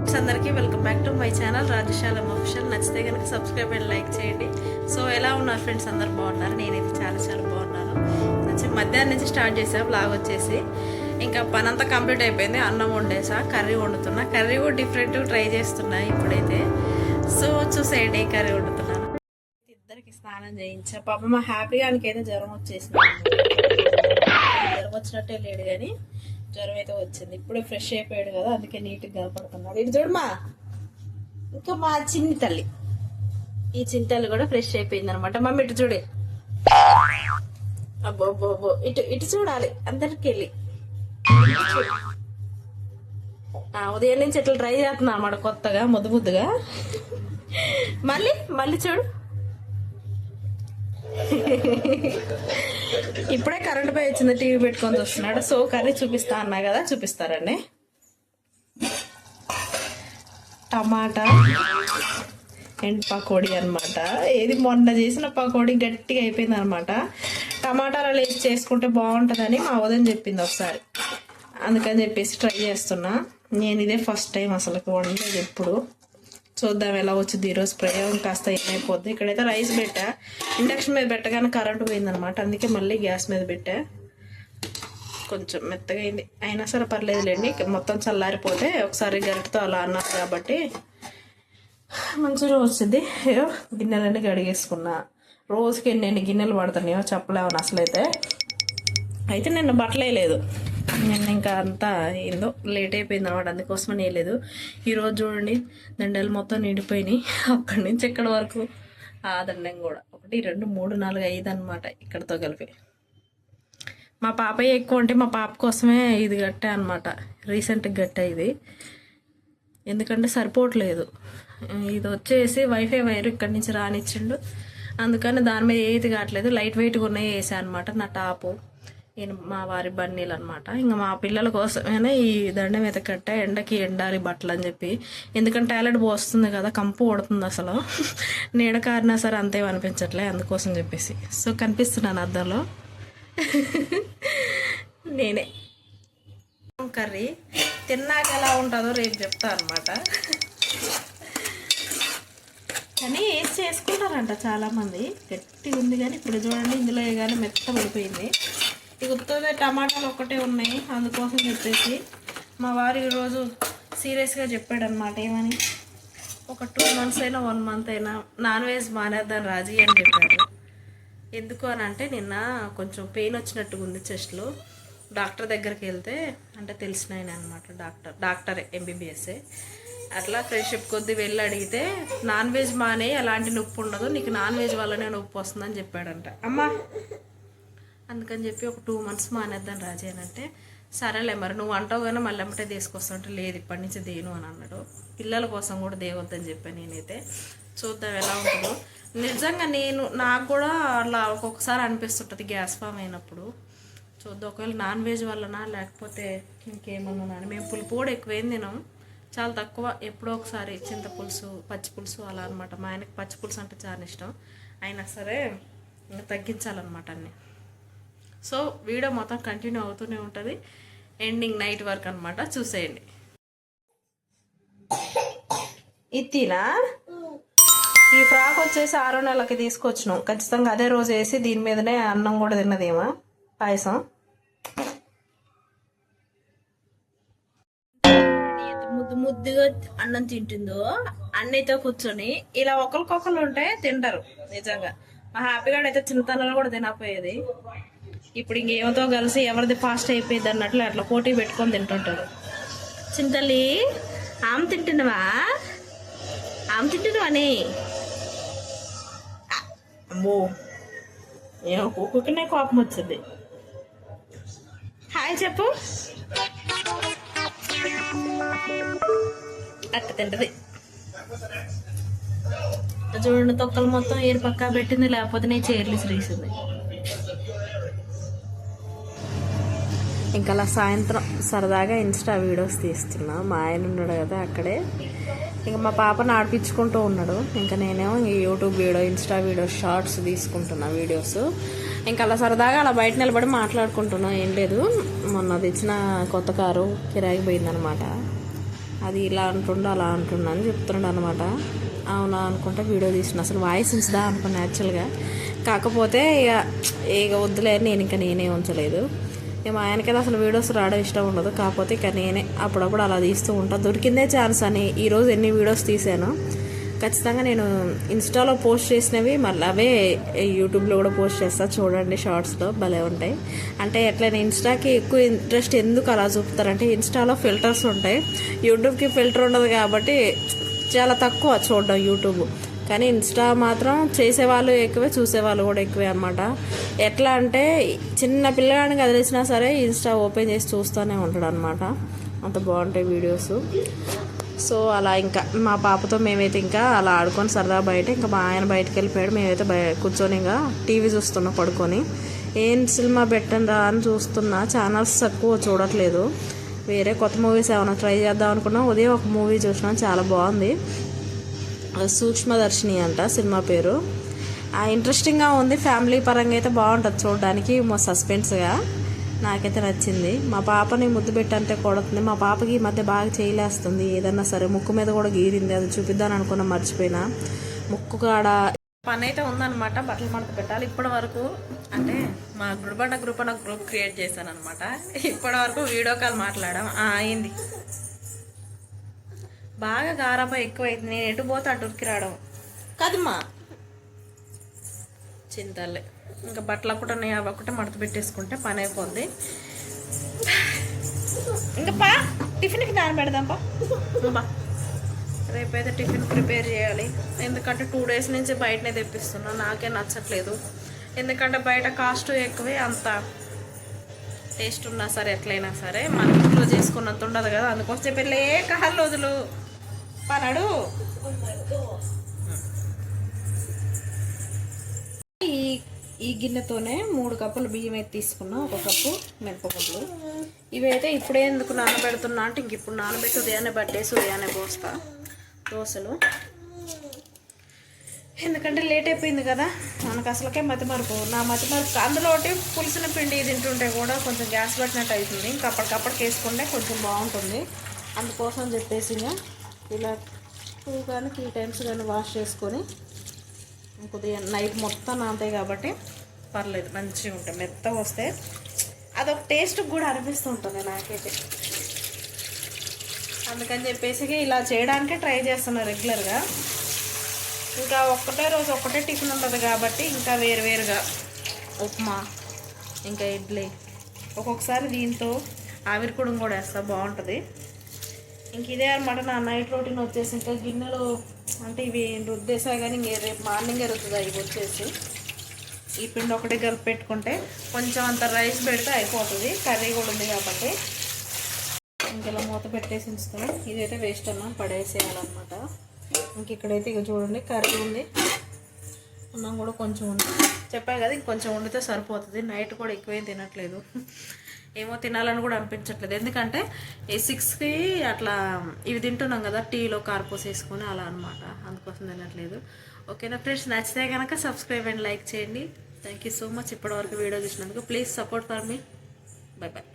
అందరికీ welcome back to my channel Rajashalam official నచ్చితే కనుక సబ్స్క్రైబ్ అండ్ లైక్ చేయండి. సో ఎలా ఉన్నారు ఫ్రెండ్స్ అందరు బాగున్నారు? నేనైతే చాలా చాలా బాగున్నాను. వచ్చి మధ్యాహ్నం నుంచి స్టార్ట్ చేసా బ్లాగ్ వచ్చేసి. ఇంకా పని అంతా కంప్లీట్ అయిపోయింది. అన్నం వండేసా కర్రీ వండుతున్నా. కర్రీ కూడా డిఫరెంట్ ట్రై చేస్తున్నా ఇప్పుడైతే. సో చూసేయండి కర్రీ వండుతున్నాను. ఇద్దరికి స్నానం చేయించా. పాప మా హ్యాపీగా అయితే జ్వరం వచ్చేసింది. జ్వరం వచ్చినట్టే లేడు కానీ జ్వరం అయితే వచ్చింది. ఇప్పుడే ఫ్రెష్ అయిపోయాడు కదా అందుకే నీట్గా కనపడుతున్నాడు. ఇటు చూడమా ఇంకా మా చిన్ని తల్లి. ఈ చింతలు కూడా ఫ్రెష్ అయిపోయింది అనమాట మమ్మీ ఇటు చూడే. అబ్బో అబ్బో అబ్బో. ఇటు ఇటు చూడాలి. అందరికి వెళ్ళి. ఆ, ఉదయం నుంచి ఇట్లా ట్రై చేస్తున్నా అనమాట కొత్తగా ముద్దు ముద్దుగా. మళ్ళీ మళ్ళీ చూడు. ఇప్పుడే కరెంట్ పోయి వచ్చింది టీవీ పెట్టుకొని చూస్తున్నాడు. సో కర్రీ చూపిస్తా అన్నా కదా చూపిస్తారండి. టమాటా అండ్ పకోడీ అనమాట ఏది మొన్న చేసిన పకోడీ గట్టిగా అయిపోయింది అనమాట టమాటాలు వేసి చేసుకుంటే బాగుంటుందని మా వదిన చెప్పింది ఒకసారి. అందుకని చెప్పేసి ట్రై చేస్తున్నా. నేను ఇదే ఫస్ట్ టైం అసలు వండలేదు ఎప్పుడు. చూద్దాం ఎలా వచ్చింది ఈరోజు ప్రయోగం. కాస్త ఏమైపోద్ది. ఇక్కడైతే రైస్ పెట్టా. ఇండక్షన్ మీద పెట్టగానే కరెంటు పోయిందనమాట అందుకే మళ్ళీ గ్యాస్ మీద పెట్టా. కొంచెం మెత్తగా అయింది. అయినా సరే పర్లేదులేండి. మొత్తం చల్లారిపోతే ఒకసారి గరిటతో అలా అన్నారు కాబట్టి మంచిగా వచ్చింది. అయ్యో గిన్నెలన్నీ కడిగేసుకున్నా. రోజుకి ఎన్ని గిన్నెలు పడుతున్నాయో చెప్పలేమని అసలైతే. అయితే నిన్న బట్టలే లేదు నిన్న ఇంకా అంతా ఏందో లేట్ అయిపోయింది అనమాట అందుకోసం వేయలేదు ఈరోజు చూడండి దండలు మొత్తం నిండిపోయినాయి. అక్కడి నుంచి ఇక్కడ వరకు? ఆ దండం కూడా. ఒకటి రెండు మూడు నాలుగు ఐదు అనమాట ఇక్కడతో కలిపి. మా పాపయ్య ఎక్కువ అంటే మా పాప కోసమే ఇది గట్టే అనమాట రీసెంట్గా గట్టే ఇది. ఎందుకంటే సరిపోవట్లేదు. ఇది వచ్చేసి వైఫై వైర్ ఇక్కడి నుంచి రానిచ్చిండు. అందుకని దాని మీద ఏది కావట్లేదు. లైట్ వెయిట్గా ఉన్నాయి వేసా అనమాట నా టాపు. నేను మా వారి బన్నీలు అనమాట ఇంకా మా పిల్లల కోసమైనా ఈ దండ మీద కట్ట ఎండకి ఎండాలి బట్టలు అని చెప్పి. ఎందుకంటే టాయిలెట్ పోస్తుంది కదా కంపు కొడుతుంది అసలు. నీడ కారినా సరే అంతే అనిపించట్లే అందుకోసం చెప్పేసి. సో కనిపిస్తున్నాను అద్దంలో. నేనే. కర్రీ తిన్నాక ఎలా ఉంటుందో రేపు చెప్తా అనమాట కానీ వేసి చేసుకుంటారంట చాలామంది. గట్టిగా ఉంది కానీ ఇప్పుడు చూడండి ఇందులో కానీ మెత్త పడిపోయింది. ఉత్తదే టమాటాలు ఒక్కటే ఉన్నాయి అందుకోసం చెప్పేసి. మా వారు ఈరోజు సీరియస్గా చెప్పాడనమాట ఏమని? ఒక టూ మంత్స్ అయినా వన్ మంత్ అయినా నాన్ వెజ్ మానేద్దాం రాజీ అని చెప్పాడు ఎందుకు అని అంటే నిన్న కొంచెం పెయిన్ వచ్చినట్టుగా ఉంది చెస్ట్లో. డాక్టర్ దగ్గరికి వెళ్తే అంటే తెలిసిన ఆయన అనమాట డాక్టర్ డాక్టర్ ఎంబీబీఎస్ఏ అట్లా ఫ్రెండ్షిప్ కొద్ది వెళ్ళి అడిగితే నాన్ వెజ్ మానే అలాంటి నొప్పి ఉండదు నీకు నాన్ వెజ్ వల్లనే నొప్పి వస్తుందని చెప్పాడంట. అమ్మా అందుకని చెప్పి ఒక టూ మంత్స్ మానేద్దాం రాజీ అంటే సరేలే మరి నువ్వు అంటావు కానీ మళ్ళీ ఎమ్మటే తీసుకొస్తుంటే లేదు ఇప్పటి నుంచి దేను అని అన్నాడు. పిల్లల కోసం కూడా దేవద్దని చెప్పాను నేనైతే. చూద్దాం ఎలా ఉంటుందో. నిజంగా నేను నాకు కూడా అలా ఒక్కొక్కసారి అనిపిస్తుంటుంది గ్యాస్ ఫామ్ అయినప్పుడు. చూద్దాం ఒకవేళ నాన్ వెజ్ వల్లనా లేకపోతే ఇంకేమన్నా అని మేము పులుపు కూడా ఎక్కువేం తినాం. చాలా తక్కువ ఎప్పుడో ఒకసారి చింత పులుసు పచ్చి పులుసు అలా అనమాట మా ఆయనకి పచ్చి పులుసు అంటే చాలా ఇష్టం. అయినా సరే తగ్గించాలన్నమాట అన్నీ. సో వీడియో మొత్తం కంటిన్యూ అవుతూనే ఉంటుంది. ఎండింగ్ నైట్ వరకు అనమాట చూసేయండి. ఇత్తినా ఈ ఫ్రాక్ వచ్చేసి ఆరో నెలలకి తీసుకొచ్చినాం. ఖచ్చితంగా అదే రోజు వేసి దీని మీదనే అన్నం కూడా తిన్నదేమా? పాయసం? ముద్దు ముద్దుగా అన్నం తింటుందో అన్నయ్యతో కూర్చొని ఇలా ఒకరికొకరు ఉంటే తింటారు నిజంగా. మా హ్యాపీగా అయితే చిన్నతనంలో కూడా తినకపోయేది. ఇప్పుడు ఇంకేమతో కలిసి ఎవరిది ఫాస్ట్ అయిపోయింది అన్నట్లు అట్లా పోటీ పెట్టుకొని తింటుంటారు. చింతల్లి ఆమె తింటున్నావా? ఆమె తింటున్నావని అమ్మో ఏమో కుక్కనే కోపం వచ్చింది. హాయ్ చెప్పు. అట్ట తింటది. చూడండి తొక్కలు మొత్తం ఏరు పక్కా పెట్టింది లేకపోతే నేను చీరలు శ్రీసింది ఇంకా అలా సాయంత్రం సరదాగా ఇన్స్టా వీడియోస్ తీస్తున్నా. మా ఆయన ఉన్నాడు కదా అక్కడే. ఇంకా మా పాపను ఆడిపించుకుంటూ ఉన్నాడు. ఇంకా నేనేమో ఈ YouTube video Insta video shorts తీసుకుంటున్నా వీడియోస్. ఇంకా అలా సరదాగా అలా బయట నిలబడి మాట్లాడుకుంటున్నాం. ఏం లేదు. మొన్న తెచ్చిన కొత్త కారు కిరాయికి పోయిందనమాట. అది ఇలా అంటుండు అలా అంటుండో అని చెప్తున్నాడు అనమాట. అవునా అనుకుంటే వీడియో తీసిన అసలు వాయిస్ ఉంచుదా అనుకున్నా యాక్చువల్గా. కాకపోతే ఇక ఇక వద్దులే నేను ఇంకా నేనే ఉంచలేదు. ఇక మా ఆయనకైతే అసలు వీడియోస్ రావడం ఇష్టం ఉండదు. కాకపోతే ఇక నేనే అప్పుడప్పుడు అలా తీస్తూ ఉంటాను దొరికిందే ఛాన్స్ అని ఈరోజు ఎన్ని వీడియోస్ తీసాను ఖచ్చితంగా నేను ఇన్స్టాలో పోస్ట్ చేసినవి మళ్ళీ అవే యూట్యూబ్లో కూడా పోస్ట్ చేస్తాను చూడండి షార్ట్స్లో భలే ఉంటాయి. అంటే ఎట్లయినా ఇన్స్టాకి ఎక్కువ ఇంట్రెస్ట్ ఎందుకు అలా చూపుతారంటే ఇన్స్టాలో ఫిల్టర్స్ ఉంటాయి. యూట్యూబ్కి ఫిల్టర్ ఉండదు కాబట్టి చాలా తక్కువ చూడడం యూట్యూబ్. కానీ ఇన్స్టా మాత్రం చేసేవాళ్ళు ఎక్కువే చూసేవాళ్ళు కూడా ఎక్కువే అనమాట ఎట్లా అంటే చిన్న పిల్లగాడిని కదిలిసినా సరే ఇన్స్టా ఓపెన్ చేసి చూస్తూనే ఉంటాడు అనమాట అంత బాగుంటాయి వీడియోస్. సో అలా ఇంకా మా పాపతో మేమైతే ఇంకా అలా ఆడుకొని సరదా బయట ఇంకా మా ఆయన బయటకు వెళ్ళిపోయాడు. మేమైతే బయ కూర్చొని ఇంకా టీవీ చూస్తున్నాం పడుకొని. ఏం సినిమా పెట్టండి అని చూస్తున్నా. ఛానల్స్ తక్కువ చూడట్లేదు. వేరే కొత్త మూవీస్ ఏమైనా ట్రై చేద్దాం అనుకున్నా. ఉదయం ఒక మూవీ చూసినా చాలా బాగుంది. సూక్ష్మదర్శిని అంట సినిమా పేరు. ఆ ఇంట్రెస్టింగ్గా ఉంది ఫ్యామిలీ పరంగా అయితే బాగుంటుంది చూడడానికి మా సస్పెన్స్గా. నాకైతే నచ్చింది. మా పాపని ముద్దు పెట్టంటే కొడుతుంది. మా పాపకి ఈ మధ్య బాగా చేయలేస్తుంది. ఏదన్నా సరే ముక్కు మీద కూడా గీరింది అది చూపిద్దాం అనుకున్నా మర్చిపోయినా. ముక్కు కాడ పని అయితే ఉందన్నమాట బట్టలు మడత పెట్టాలి. ఇప్పటి వరకు అంటే మా గుడిబండ గ్రూప్ అన్న గ్రూప్ క్రియేట్ చేశాను అనమాట ఇప్పటి వరకు వీడియో కాల్ మాట్లాడడం అయింది. బాగా గారాబా ఎక్కువైంది. నేను ఎటు పోతే అటు ఉరికి రావడం. కదమ్మా. చింతలే. ఇంకా బట్టలు ఒకటి ఉన్నాయి అవి ఒకటి మడత పెట్టేసుకుంటే పని అయిపోద్ది. ఇంకా పా టిఫిన్కి దాని పెడదాం పా. బా రేపైతే టిఫిన్ ప్రిపేర్ చేయాలి. ఎందుకంటే టూ డేస్ నుంచి బయటనే తెప్పిస్తున్నా నాకే నచ్చట్లేదు. ఎందుకంటే బయట కాస్ట్ ఎక్కువే అంత టేస్ట్ ఉన్నా సరే ఎట్లయినా సరే మన ఇంట్లో చేసుకున్నంత ఉండదు కదా. అందుకోసం చెప్పి లే కాళ్ళు వదులు. పనడు ఈ ఈ గిన్నెతోనే మూడు కప్పులు బియ్యం అయితే తీసుకున్నా. ఒక కప్పు మిరపగుడ్లు ఇవైతే ఇప్పుడే ఎందుకు నానబెడుతున్నా అంటే ఇంక ఇప్పుడు నానబెట్టి ఉదయాన్నే పట్టేసి ఉదయాన్నే పోస్తా. దోశలు. ఎందుకంటే లేట్ అయిపోయింది కదా. మనకు అసలుకే మతి మరుపు నా మతి మరుపు అందులో ఒకటి పులిసిన పిండి తింటుంటే కూడా కొంచెం గ్యాస్ పట్టినట్టు అవుతుంది. ఇంకా అప్పటికప్పటికి వేసుకుంటే కొంచెం బాగుంటుంది. అందుకోసం చెప్పేసి ఇంకా ఇలా టూ కానీ త్రీ టైమ్స్ కానీ వాష్ చేసుకొని కొద్దిగా నైట్ మొత్తం నాంతాయి కాబట్టి పర్లేదు మంచిగా ఉంటాయి. మెత్తగా వస్తే అదొక టేస్ట్ కూడా అనిపిస్తూ ఉంటుంది నాకైతే. అందుకని చెప్పేసి ఇలా చేయడానికే ట్రై చేస్తున్నా రెగ్యులర్గా ఇంకా ఒక్కటే రోజు ఒక్కటే టిఫిన్ ఉంటుంది కాబట్టి ఇంకా వేరు వేరుగా ఉప్మా ఇంకా ఇడ్లీ. ఒక్కొక్కసారి దీంతో ఆవిరి కూడా కూడా వేస్తా బాగుంటుంది. ఇంక ఇదే అనమాట నా నైట్ రొటీన్ వచ్చేసి ఇంకా గిన్నెలు అంటే ఇవి రుద్దేసా కానీ ఇంక రేపు మార్నింగే రుద్దుదా ఇవి వచ్చేసి. ఈ పిండి ఒకటి కలిపి పెట్టుకుంటే కొంచెం అంత రైస్ పెడితే అయిపోతుంది. కర్రీ కూడా ఉంది కాబట్టి. ఇంకెలా మూత పెట్టేసి ఉంచుతాను ఇదైతే వేస్ట్ అన్నా పడేసేయాలన్నమాట. ఇంక ఇక్కడైతే ఇక చూడండి కర్రీ ఉంది. అన్నం కూడా కొంచెం ఉంది. చెప్పా కదా ఇంకొంచెం వండితే సరిపోతుంది. నైట్ కూడా ఎక్కువేం తినట్లేదు. ఏమో తినాలని కూడా అనిపించట్లేదు. ఎందుకంటే ఈ సిక్స్కి అట్లా ఇవి తింటున్నాం కదా టీలో కార్పోస్ వేసుకొని అలా అనమాట అందుకోసం తినట్లేదు. ఓకేనా ఫ్రెండ్స్? నచ్చితే కనుక సబ్స్క్రైబ్ అండ్ లైక్ చేయండి. థ్యాంక్ యూ సో మచ్ ఇప్పటివరకు వీడియో చూసినందుకు please support for me. Bye bye